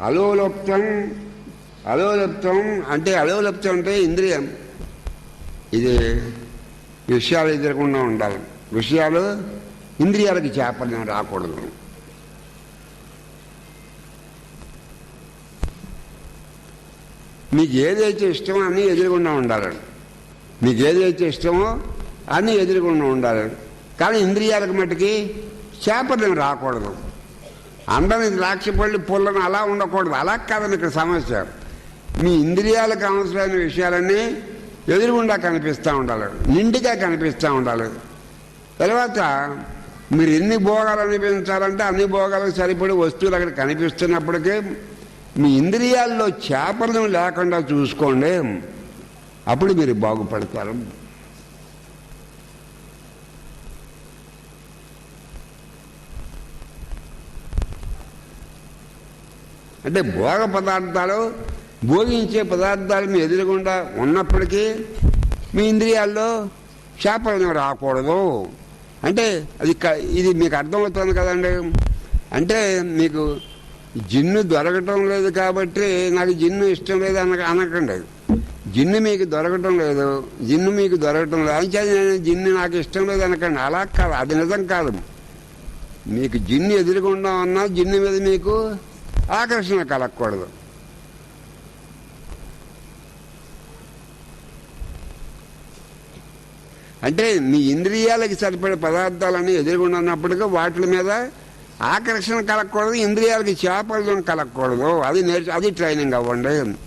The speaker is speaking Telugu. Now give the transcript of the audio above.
అలోలప్తం అలోలప్తం అంటే అలోలప్తం అంటే ఇంద్రియం. ఇది విషయాలు ఎదురకుండా ఉండాలి. విషయాలు ఇంద్రియాలకి చేపలు రాకూడదు. మీకు ఏదైతే ఇష్టమో అన్నీ ఎదురుకుండా ఉండాలండి మీకు ఏదైతే ఇష్టమో అన్నీ ఎదురుకుండా ఉండాలి. కానీ ఇంద్రియాలకు మట్టుకి చేపలు రాకూడదు. అందరిని ద్రాక్ష పళ్ళు పుల్లను అలా ఉండకూడదు. అలా కాదని ఇక్కడ సమస్య. మీ ఇంద్రియాలకు అవసరమైన విషయాలన్నీ ఎదురుగుండా కనిపిస్తూ ఉండాలి. నిండిగా కనిపిస్తూ ఉండాలి. తర్వాత మీరు ఎన్ని భోగాలు అనిపించాలంటే అన్ని భోగాలకు సరిపడి వస్తువులు అక్కడ కనిపిస్తున్నప్పటికీ మీ ఇంద్రియాల్లో చేపలను లేకుండా చూసుకోండి. అప్పుడు మీరు బాగుపడతారు. అంటే భోగ పదార్థాలు భోగించే పదార్థాలు మీ ఎదురుగుండా ఉన్నప్పటికీ మీ ఇంద్రియాల్లో చేపలను రాకూడదు. అంటే అది క- ఇది మీకు అర్థమవుతుంది కదండి? అంటే మీకు జిన్ను దొరకటం లేదు కాబట్టి నాకు జిన్ను ఇష్టం లేదు అనక అనకండి. జిన్ను మీకు దొరకటం లేదు జిన్ను మీకు దొరకటం లేదు. అంచేది నేను జిన్ను నాకు ఇష్టం లేదు అనకండి. అలా కాదు అది నిజం కాదు. మీకు జిన్ను ఎదురుకుండా ఉన్నా జిన్ను మీద మీకు ఆకర్షణ కలగకూడదు. అంటే మీ ఇంద్రియాలకి సరిపడే పదార్థాలన్నీ ఎదురుగుండా వాటి మీద ఆకర్షణ కలగకూడదు ఇంద్రియాలకి చేపలు కలగకూడదు. అది నేర్చు అది ట్రైనింగ్ అవ్వండి.